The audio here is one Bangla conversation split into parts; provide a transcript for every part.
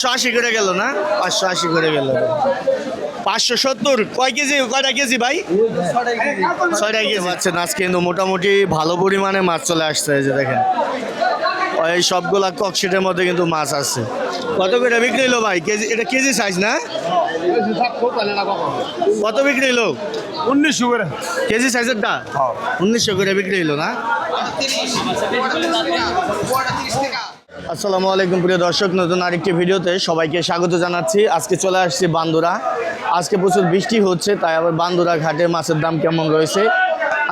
পাঁচশো আশি করে গেল না? পাঁচশো আশি করে গেল। পাঁচশো সত্তর কয় কেজি কয়টা কেজি ভাই? ছয়টা কেজি পাচ্ছেন আজকে কিন্তু মোটামুটি ভালো পরিমাণে মাছ চলে আসছে এই যে দেখেন। এই সবগুলা ককশিটের মধ্যে কিন্তু মাছ আছে। কত করে বিক্রি হলো ভাই? কেজি এটা কেজি সাইজ না? কত বিক্রি হলো? উনিশশো করে। কেজি সাইজেরটা উনিশশো করে বিক্রি হলো না? আসসালামু আলাইকুম প্রিয় দর্শক, নতুন আরেকটি ভিডিওতে সবাইকে স্বাগত জানাচ্ছি। আজকে চলে আসছি বান্দুরা। আজকে প্রচুর বৃষ্টি হচ্ছে, তাই আবার বান্দুরা ঘাটে মাছের দাম কেমন রয়েছে?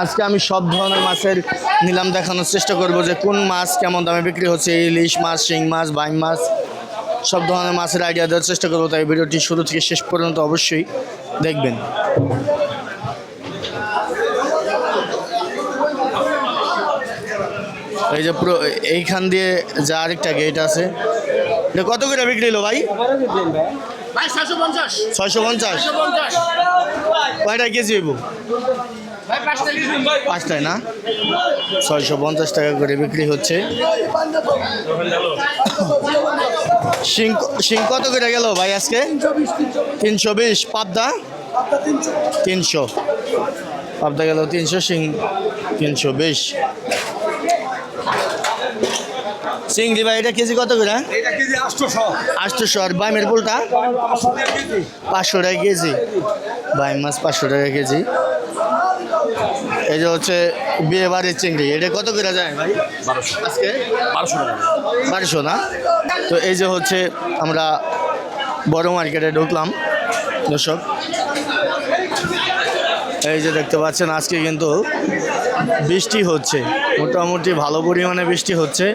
আজকে আমি সব ধরনের মাছের নিলাম দেখানোর চেষ্টা করব যে কোন মাছ কেমন দামে বিক্রি হচ্ছে, ইলিশ মাছ, শিং মাছ, বাইম মাছ, সব ধরনের মাছের আইডিয়া দেওয়ার চেষ্টা করব, তাই ভিডিওটি শুরু থেকে শেষ পর্যন্ত অবশ্যই দেখবেন। এই যে পুরো এইখান দিয়ে যা আরেকটা গেট আছে। এটা কত করে বিক্রি হলো ভাই? ছয়শো পঞ্চাশ। কয়টা কেজি হইব? পাঁচটায় না? ছয়শো পঞ্চাশ টাকা করে বিক্রি হচ্ছে। শিং শিং কত করে গেল ভাই আজকে? তিনশো বিশ। পাবদা? তিনশো। পাবদা গেল তিনশো শিং তিনশো বিশ। চিংড়ি ভাই এটা কেজি কত করে? আটশোশো। আর বাইমের পোলটা পাঁচশো টাকা কেজি। বাইম মাছ পাঁচশো টাকা কেজি। এই যে হচ্ছে বিয়ে বাড়ির চিংড়ি এটা কত করে যায় ভাই? আজকে? বারোশো টাকা। বারোশো না? তো এই যে হচ্ছে আমরা বড় মার্কেটে ঢুকলাম দর্শক। এই যে দেখতে পাচ্ছেন আজকে কিন্তু বৃষ্টি হচ্ছে। মোটামুটি ভালো পরিমাণে বৃষ্টি হচ্ছে।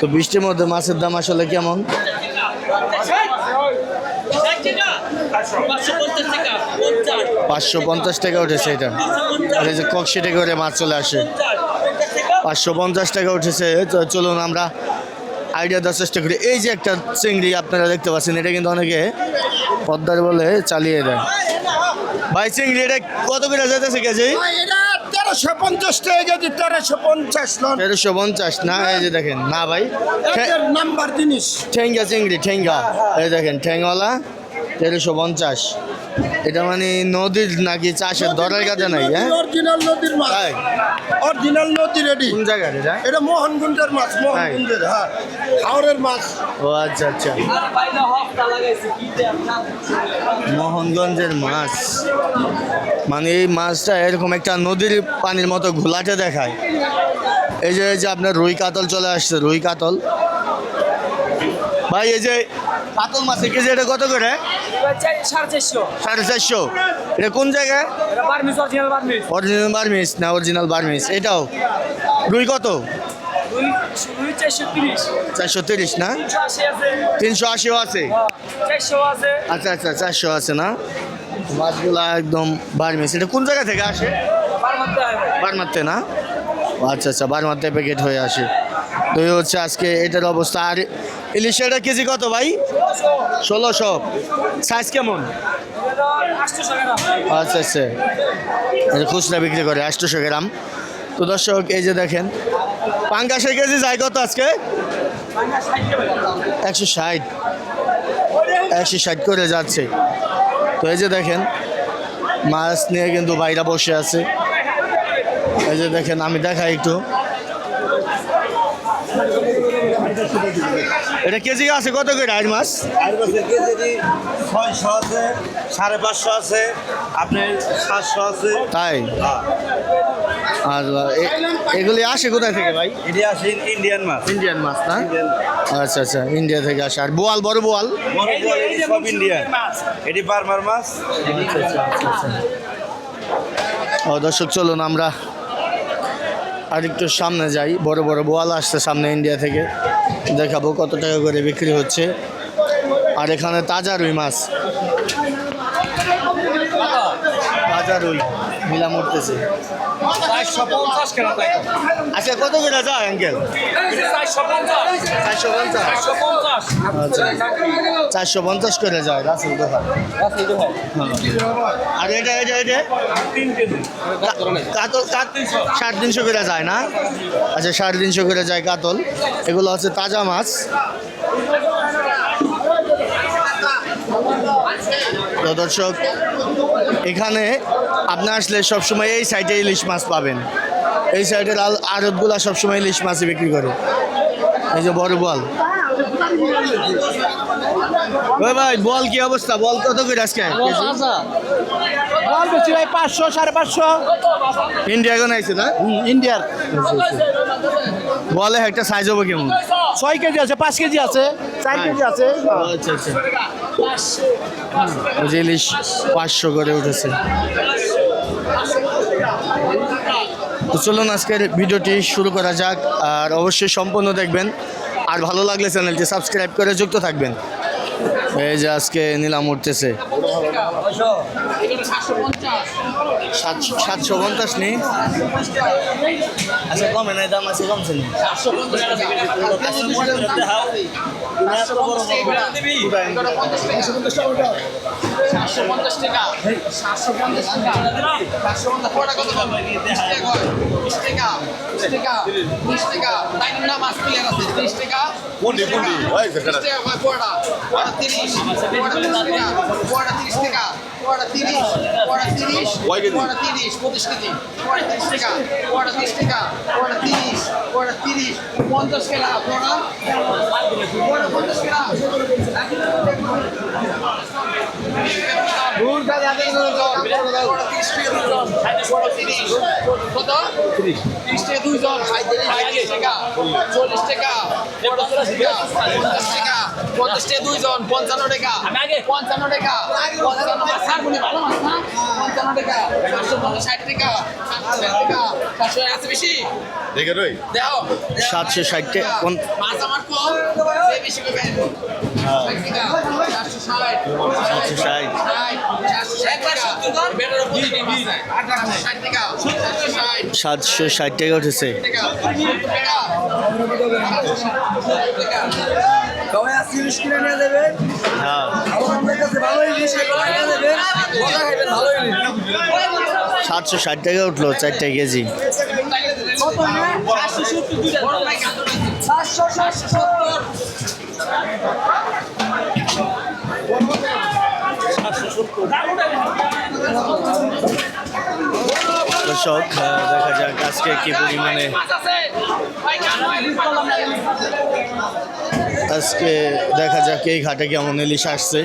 তো বৃষ্টির মধ্যে মাছের দাম আসলে কেমন? পাঁচশো পঞ্চাশ টাকা উঠেছে এটা। আর এই যে ককশিটে করে মাছ চলে আসে। পাঁচশো পঞ্চাশ টাকা উঠেছে। চলুন আমরা আইডিয়া দেওয়ার চেষ্টা করি। এই যে একটা চিংড়ি আপনারা দেখতে পাচ্ছেন, এটা কিন্তু অনেকে পদ্মার বলে চালিয়ে দেয়। ভাই, চিংড়ি এটা কত করে যেতেছে কেজি? তেরোশো পঞ্চাশ টাকা কেজি তেরোশো পঞ্চাশ লন। তেরোশো পঞ্চাশ না এই যে দেখেন না ভাই নাম্বার জিনিস। ঠেঙ্গা চিংড়ি ঠেঙ্গা এই দেখেন ঠেঙ্গলা তেরোশো পঞ্চাশ। এটা মানে নদীর নাকি চাষের দরের কাছে নাই হ্যাঁ? অরিজিনাল নদীর মাছ। অরিজিনাল নদী রেডি কোন জায়গায় এটা? এটা মোহনগুন্ডের মাছ মোহনগুন্ডের হ্যাঁ। হাওড়ের মাছ। ও আচ্ছা আচ্ছা। মোহনগঞ্জের মাছ। মানে এই মাছটা এরকম একটা নদীর পানির মতো ঘোলাটে দেখায়। এই যে এই যে আপনার রুই কাতল চলে আসছে রুই কাতল। ভাই এই যে কাতল মাছের কেজি এটা কত করে? সাড়ে চারশো। এটা কোন জায়গায়? অরিজিনাল বার্মিস না অরিজিনাল বার্মিস এটাও। রুই কত? চারশো তিরিশ। না? তিনশো আশিও আছে? আচ্ছা আচ্ছা চারশো আছে না? মাছগুলা একদম বার্মিস এটা কোন জায়গা থেকে আসে? বারমাত্র বারমাত্তে না? আচ্ছা আচ্ছা বারমাত্তে প্যাকেট হয়ে আসে। তো হচ্ছে আজকে এটার অবস্থা। আর ইলিশের কেজি কত ভাই? ষোলোশো। সাইজ কেমন? আচ্ছা আচ্ছা। খুচরা বিক্রি করে আটশোশো গ্রাম। তো দর্শক, এই যে দেখেন, পাঙ্গাসের কেজি যায় কত আজকে? একশো ষাট। একশো ষাট করে যাচ্ছে। তো এই যে দেখেন, মাছ নিয়ে কিন্তু বাইরা বসে আছে। এই যে দেখেন, আমি দেখাই একটু। এটা কেজি আছে কত করে আর মাছ কেজি ছয়শো আছে সাড়ে পাঁচশো আছে আপনার সাতশো আছে। তাই? আর এগুলি আসে কোথায় থেকে ভাই? এটি আসে ইন্ডিয়ান মাছ। ইন্ডিয়ান মাছ না? আচ্ছা আচ্ছা ইন্ডিয়া থেকে আসে। আর বোয়াল বড় বোয়াল? বড় এটি সব ইন্ডিয়ান এটি বার্মার মাছ। ও দর্শক চলুন আমরা আর একটু সামনে যাই, বড় বড় বোয়াল আসছে সামনে ইন্ডিয়া থেকে। দেখাবো কত টাকা করে বিক্রি হচ্ছে। আর এখানে তাজা রুই মাছ। তাজা রুই। মিলা মরতেছে চারশো পঞ্চাশ কেনা তাই আচ্ছা কত করে যায় আঙ্কেল? চারশো পঞ্চাশ। চারশো পঞ্চাশ। চারশো পঞ্চাশ আচ্ছা। চারশো পঞ্চাশ করে যায় রাসেল দোকান আর এটা এটা এটা? কাতল কাত সাড়ে তিনশো করে যায় না? আচ্ছা সাড়ে তিনশো করে যায় কাতল। এগুলো হচ্ছে তাজা মাছ। দর্শক এখানে আপনি আসলে সবসময় এই সাইডে ইলিশ মাছ পাবেন। এই সাইডের আড়তগুলা সবসময় ইলিশ মাছই বিক্রি করে। এই যে বড় বল। ওই ভাই বল কি অবস্থা? বল কত করে আজকে? বল বেশি ভাই পাঁচশো সাড়ে পাঁচশো। ইন্ডিয়া এখন আইছে না? ইন্ডিয়ার বলে একটা সাইজ হবে কেমন? ছয় কেজি আছে পাঁচ কেজি আছে চার কেজি আছে আচ্ছা আচ্ছা। ইলিশ পাঁচশো করে উঠেছে। তো চলুন আজকের ভিডিওটি শুরু করা যাক আর অবশ্যই সম্পূর্ণ দেখবেন। আর ভালো লাগলে চ্যানেলটি সাবস্ক্রাইব করে যুক্ত থাকবেন। এই যে আজকে নিলাম উঠতেছে। সাতশো পঞ্চাশ নেই আচ্ছা কমে নাই দাম আছে কমছে সাতশো পঞ্চাশ টাকা। সাতশো পঞ্চাশ টাকা। সাতশো পঞ্চাশ কটা কত বিশ টাকা। বিশ টাকা। বিশ টাকা। বিশ টাকা। তাই না মাছ প্লেয়ার আছে ত্রিশ টাকা। কোনটি কোনটি ওই ত্রিশ টাকা কয় কটা কটা তিরিশ। কটা তিরিশ টাকা। কটা তিরিশ টাকা। কটা তিরিশ। কটা তিরিশ? কটা তিরিশ। পঁচিশ কেজি। কটা তিরিশ টাকা। কটা তিরিশ টাকা। কটা তিরিশ। কটা তিরিশ। পঞ্চাশ কেনা কটা কটা পঞ্চাশ কেনা কত তিরিশ টাকা দুইজন টাকা চল্লিশ টাকা পঞ্চাশ টাকা পঞ্চাশ টাকা দুইজন পঞ্চান্ন টাকা পঞ্চান্ন টাকা পঞ্চান্ন সারগুলি ভালো মাছ না পঞ্চান্ন টাকা সাতশো ষাট টাকা সাতশো টাকা সাতশো আছে বেশি দেখে রই। সাতশো ষাট টাকা মাছ আমার কম বেশি করে ষাট। চারশো ষাট। সাতশো ষাট সাতশো ষাট টাকা উঠেছে। হ্যাঁ। সাতশো ষাট টাকা উঠল চারটা কেজি। দর্শক দেখা যাক আজকে কি পরিমাণে আজকে দেখা যাক এই ঘাটে কেমন ইলিশ আসছে।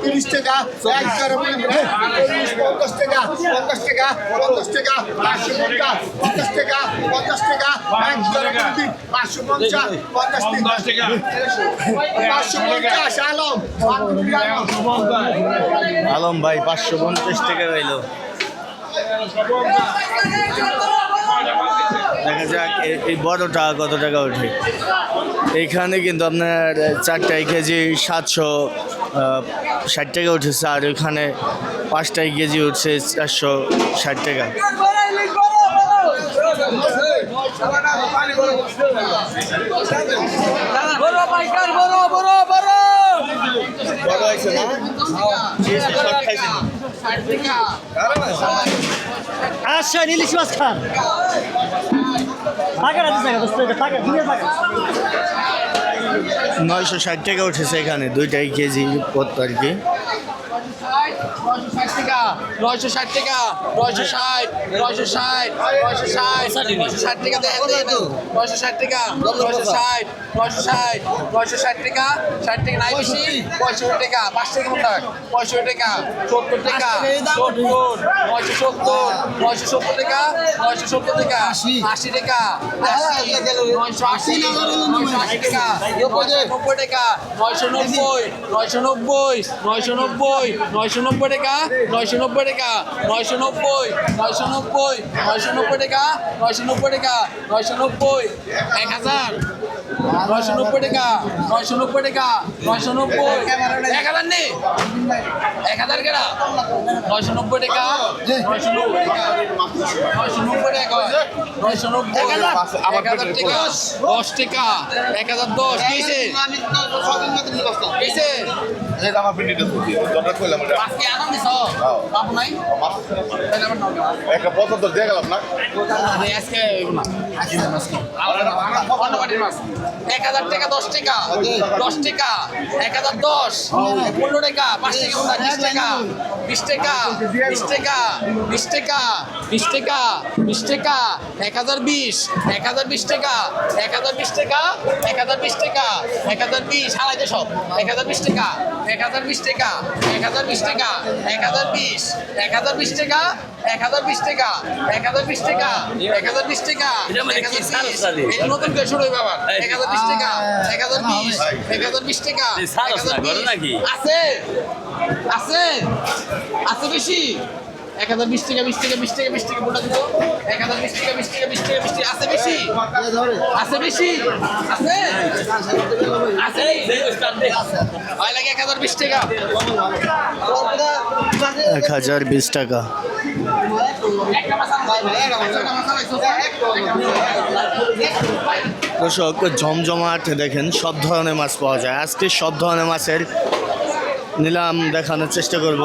তিরিশ টাকা এক টাকা পঞ্চাশ টাকা পঞ্চাশ টাকা পঞ্চাশ টাকা পাঁচশো পঞ্চাশ পঞ্চাশ টাকা পঞ্চাশ টাকা এক পাঁচশো পঞ্চাশ পঞ্চাশ টাকা। পাঁচশো পঞ্চাশ আলম। আলম ভাই পাঁচশো পঞ্চাশ টাকা পাইলো দেখা যাক এ- এই বড়টা কত টাকা ওঠে। এইখানে কিন্তু আপনার চারটায় কেজি সাতশো ষাট টাকা উঠেছে আর ওইখানে পাঁচটায় কেজি উঠছে চারশো ষাট টাকা। বড় হয়েছে না? আসছেন ইলিশ মাছ খান। নয়শো ষাট টাকা উঠেছে এখানে দুইটাই কেজি পত্তর কি। নয়শো ষাট টাকা নয়শো ষাট নয়শো ষাট নয়শো ষাট নয়শো ষাট টাকা নয়শো ষাট টাকা নয়শো ষাট নয়শো ষাট নয়শো ষাট টাকা ষাট টাকা নাই বেশি পঁয়ষট্টি টাকা পাঁচ টাকা মতো পঁয়ষট্টি টাকা সত্তর টাকা সত্তর নয়শো সত্তর নয়শো সত্তর টাকা নয়শো সত্তর টাকা আশি। টাকা নয়শো আশি নয়শো আশি টাকা। নব্বই টাকা নয়শো নব্বই নয়শো নব্বই নয়শো নব্বই নয়শো নব্বই টাকা নয়শো নব্বই টাকা নয়শো নব্বই নয়শো নব্বই নয়শো নব্বই টাকা নয়শো নব্বই টাকা নয়শো নব্বই এক হাজার নয়শো নব্বই টাকা নয়শো নব্বই টাকা নয়শো নব্বই এক হাজার নেই এক হাজার কেনা? নয়শো নব্বই টাকা নয়শো নব্বই টাকা নয়শো নব্বই টাকা নয়শো নব্বই এক হাজার। টাকা দশ টাকা এক হাজার দশ দরকার করলাম এটা আজকে আনন্দ এক হাজার টাকা দশ টাকা দশ টাকা এক হাজার দশ পনেরো পাঁচ টাকা বিশ টাকা বিশ টাকা বিশ টাকা বিশ এক হাজার বিশ এক হাজার বিশ টাকা এক হাজার বিশ টাকা এক হাজার বিশ টাকা এক হাজার বিশ সব এক হাজার বিশ টাকা এক হাজার বিশ টাকা এক হাজার বিশ টাকা এক হাজার বিশ এক হাজার বিশ টাকা এক হাজার বিশ টাকা এক হাজার বিশ টাকা এক হাজার বিশ টাকা এক হাজার নতুন করে শুরু হইবে আবার এক হাজার বিশ টাকা এক হাজার বিশ এক হাজার বিশ টাকা। আছে আছে আছে বেশি এক হাজার বিশ টাকা বিশ টাকা বিশ টাকা বিশ টাকা দিত এক হাজার বিশ টাকা বিশ টাকা বিশ টাকা বিশ টাকা। আছে বেশি? আছে বেশি? আছে? আছে? লাগে এক হাজার বিশ টাকা। এক হাজার বিশ টাকা। দর্শক, জমজমাট দেখেন, সব ধরনের মাছ পাওয়া যায়। আজকে সব ধরনের মাছের নিলাম দেখানোর চেষ্টা করব।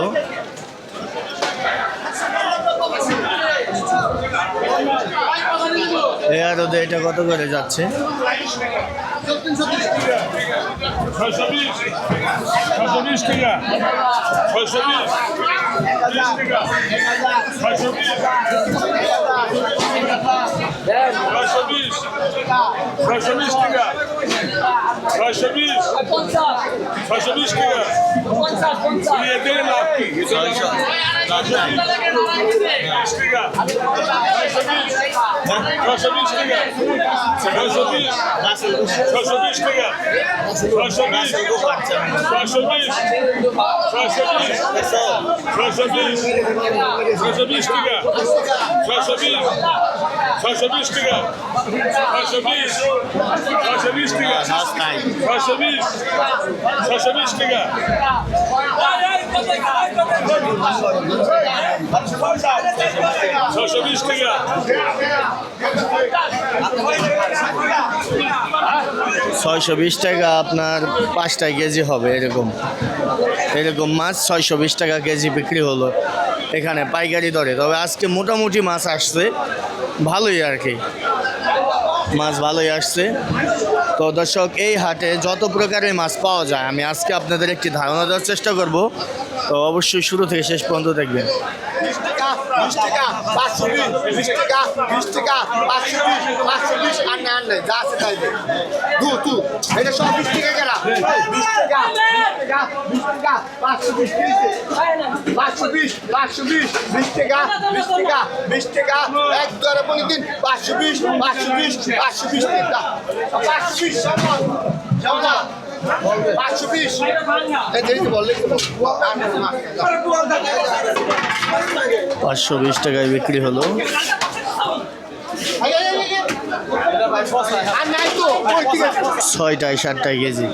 এর রোদে এটা কত করে যাচ্ছে? ছয়শো ছয়শো বিশ টাকা ছয়শো বিশ ছয়শো বিশ টাকা ছয়শো বিশ ছয়শো বিশ ছয়শো বিশ ছয়শো বিশ ছয়শো বিশ টাকা ছয়শো বিশ ছয়শো বিশ টাকা ছয়শো বিশ ছয়শো বিশ টাকা ছয়শো বিশ ছয়শো বিশ টাকা ছয়শো বিশ টাকা। আপনার পাঁচটা কেজি হবে এরকম। এরকম মাছ ছয়শো বিশ টাকা কেজি বিক্রি হলো। এখানে পাইকারি দরে। তবে আজকে মোটামুটি মাছ আসছে। ভালোই আর কি। মাছ ভালোই আসছে। তো দর্শক, এই হাটে যত প্রকারের মাছ পাওয়া যায়, আমি আজকে আপনাদের একটি ধারণা দেওয়ার চেষ্টা করব। তো অবশ্যই শুরু থেকে শেষ পর্যন্ত দেখবেন। পাঁচশো বিশ পাঁচশো বিশ পাঁচশো বিশ পাঁচশো বিশ টাকায় বিক্রি হলো। ছয়টায় সাতটায় কেজি।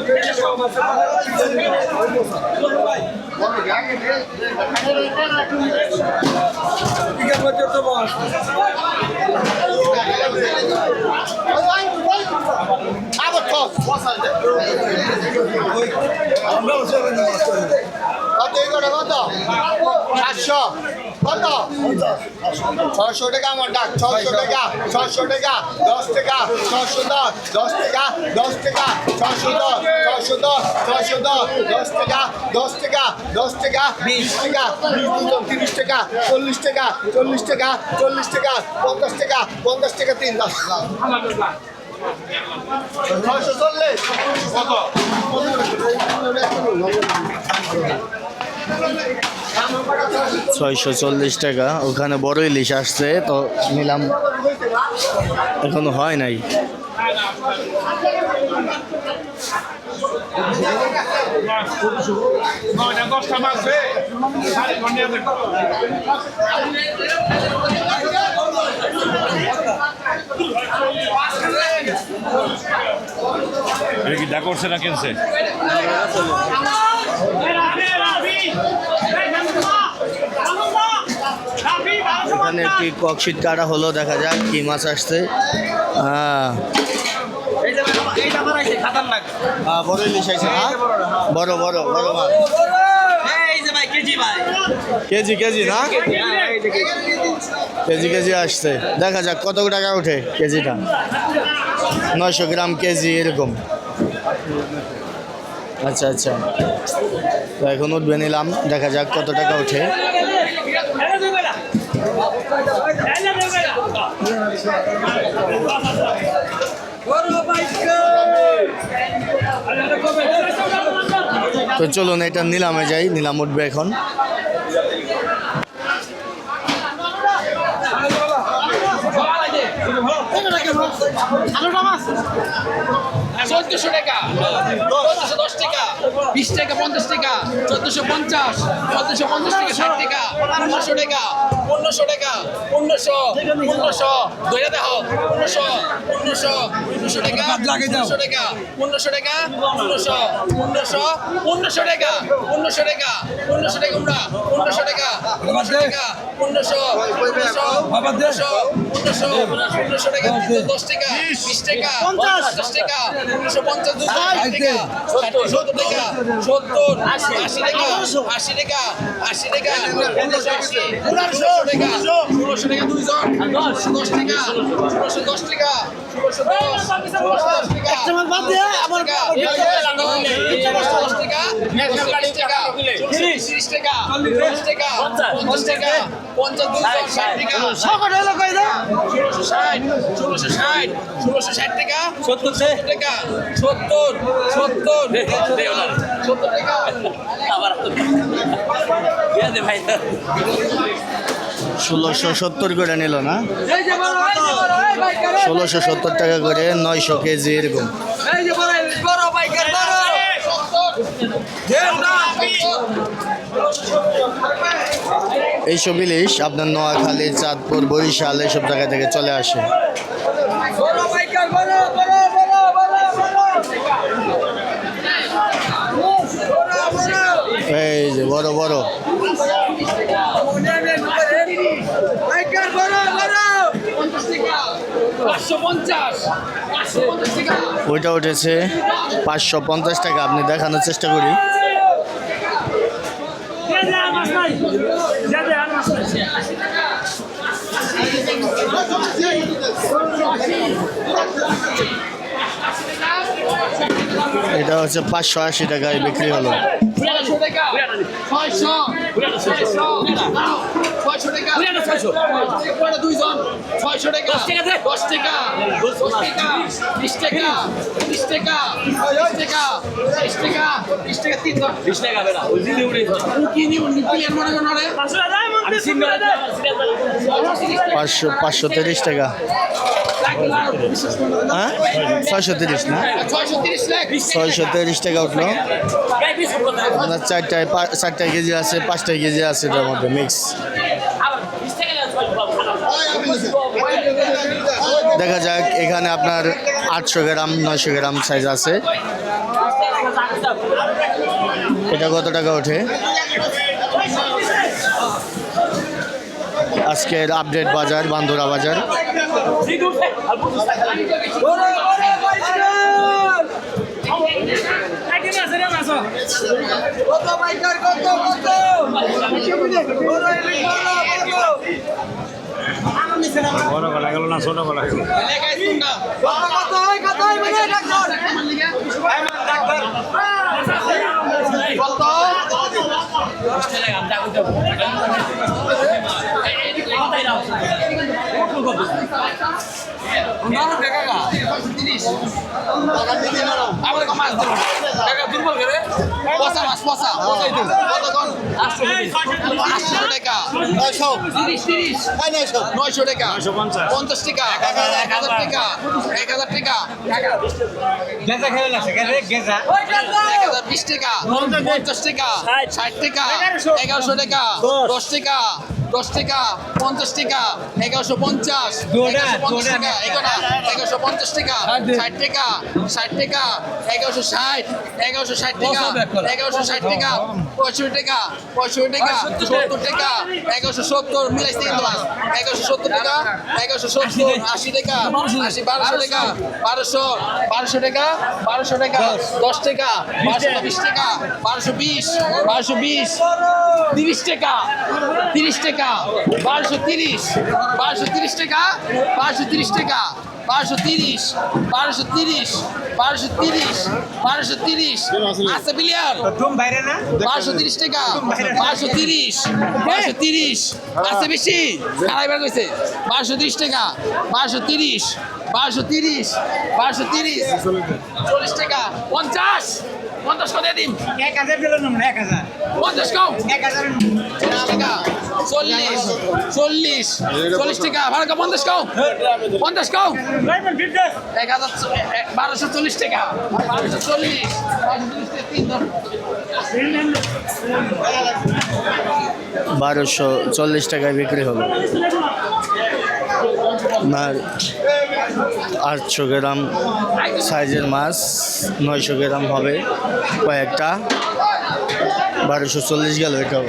কত এই করে কত সাতশো। কত? ছয়শো টাকা আমার ডাক, ছয়শো টাকা ছয়শো টাকা, দশ টাকা, ছয়শো দশ দশ টাকা দশ টাকা, ছয়শো দশ ছয়শো দশ ছয়শো দশ দশ টাকা দশ টাকা দশ টাকা, বিশ টাকা তিরিশ টাকা, চল্লিশ টাকা চল্লিশ টাকা চল্লিশ টাকা, পঞ্চাশ টাকা পঞ্চাশ টাকা, তিন দশ। ছয়শো চল্লিশ। কত? ছয়শো চল্লিশ টাকা। ওখানে বড় ইলিশ আসছে তো নিলাম। এখনও হয় নাই। দশটা এটা কি ডা করছে না কিনছে? এখানে একটি ককশিট কাটা হলো দেখা যাক কি মাছ আসছে। হ্যাঁ। হ্যাঁ, বড় না বড় বড় বড় মাছ। কেজি কেজি না? কেজি কেজি আসছে। দেখা যাক কত টাকা ওঠে কেজিটা। নয়শো গ্রাম কেজি এরকম। আচ্ছা আচ্ছা। তো এখন উঠবে নিলাম, দেখা যাক কত টাকা ওঠে। তো চলুন, এটা নিলামে যাই, নিলাম উঠবে এখন। 他都说吧 চোদ্দশো টাকা। চোদ্দশো দশ টাকা। বিশ টাকা পঞ্চাশ টাকা। চোদ্দশো পঞ্চাশ চোদ্দশো পঞ্চাশ টাকা ষাট টাকা পনেরোশো টাকা পনেরোশো টাকা পনেরোশো পনেরোশো। ধরে দেখো পনেরোশো পনেরোশো পনেরোশো টাকা পনেরোশো টাকা পনেরোশো টাকা পনেরোশো পনেরোশো পনেরোশো টাকা পনেরোশো টাকা পনেরোশো টাকা উমরা পনেরোশো টাকা পনেরোশো টাকা পনেরোশো পনেরোশো পনেরোশো পনেরোশো পনেরোশো টাকা দশ টাকা বিশ টাকা পঞ্চাশ টাকা পনেরোশো পঞ্চাশ সত্তর টাকা সত্তর আশি টাকা আশি টাকা আশি টাকা পনেরোশো টাকা ষোলোশো টাকা দুইজন ষোলোশো দশ টাকা ষোলোশো দশ টাকা ষোলোশো দশ ষোলোশো দশ টাকা বাদ দিয়ে আমার দশ টাকা তিরিশ টাকা ষোলোশো সত্তর করে নিল না? ষোলোশো সত্তর টাকা করে নয়শো কেজি এরকম। এইসব ইলিশ আপনার নোয়াখালী, চাঁদপুর, বরিশাল, এইসব জায়গা থেকে চলে আসে। এই যে বড় বড়। পঞ্চাশ। ওইটা উঠেছে পাঁচশো পঞ্চাশ টাকা। আপনি দেখানোর চেষ্টা করি। এটা হচ্ছে পাঁচশো আশি টাকায় বিক্রি হলো। ছয়শো টাকা। ছয়শো ছয়শো ছয়শো। টাকা ছয়শো টাকা দুইজন ছয়শো টাকা। দশ টাকা দশ টাকা। বিশ টাকা। বিশ টাকা। বিশ টাকা। বিশ টাকা। বিশ টাকা তিনজন। বিশ টাকা বেড়া কি নিউ নিউ মনে করেন পাঁচশো পাঁচশো তিরিশ টাকা। হ্যাঁ? ছয়শো তিরিশ না? ছয়শো তিরিশ লাখ। ছয়শো তিরিশ টাকা উঠল। আপনার চারটায় চারটায় কেজি আছে পাঁচটায় কেজি আছে এটার মধ্যে মিক্স দেখা যাক, এখানে আপনার আটশো গ্রাম, নয়শো গ্রাম সাইজ আছে। এটা কত টাকা ওঠে? আজকের আপডেট বাজার, বান্দুরা বাজার। বড় গলা গেল না ছোট গলা আমার কম মাছ দিন টাকা দুর্বল করে। পচা মাছ পচা। পচাই দিন আটশো আটশো টাকা তিরিশ তিরিশ। নয়শো। টাকা। পঞ্চাশ। টাকা। এক হাজার টাকা। এক হাজার টাকা। এক হাজার বিশ টাকা। পঞ্চাশ টাকা। ষাট টাকা। এগারোশো টাকা। দশ টাকা। দশ টাকা পঞ্চাশ টাকা এগারোশো পঞ্চাশ পঞ্চাশ টাকা এগারো এগারোশো পঞ্চাশ টাকা ষাট টাকা ষাট টাকা এগারোশো ষাট এগারোশো ষাট টাকা এগারোশো ষাট টাকা পঁয়ষট্টি টাকা পঁয়ষট্টি টাকা সত্তর টাকা। এগারোশো সত্তর কিন্তু আজ। এগারোশো সত্তর টাকা এগারোশো সত্তর আশি টাকা আশি বারোশো টাকা বারোশো বারোশো টাকা বারোশো টাকা দশ। টাকা বারোশো বিশ টাকা বারোশো বিশ বারোশো বিশ তিরিশ টাকা তিরিশ টাকা বারোশো তিরিশ। বারোশো তিরিশ টাকা বারোশো তিরিশ টাকা। বারোশো তিরিশ বারোশো তিরিশ বারোশো তিরিশ বারোশো তিরিশ। আছে বিলিয়ন। বারোশো তিরিশ টাকা। বারোশো তিরিশ বারোশো তিরিশ। আছে বেশি। খারাপ গেছে বারোশো তিরিশ টাকা। বারোশো তিরিশ বারোশো তিরিশ বারোশো তিরিশ। চল্লিশ টাকা। পঞ্চাশ। পঞ্চাশ কত দিন। এক হাজার দিলেন না এক হাজার। পঞ্চাশ কম। এক হাজার চল্লিশ টাকা চল্লিশ চল্লিশ চল্লিশ টাকা। ভাড়া কম। পঞ্চাশ কম। পঞ্চাশ কম এক হাজার বারোশো চল্লিশ টাকা। বারোশো চল্লিশ। বারোশো চল্লিশ টাকায় বিক্রি হলো আপনার আটশো গ্রাম সাইজের মাছ নয়শো গ্রাম হবে কয়েকটা। বারোশো চল্লিশ গেল এটা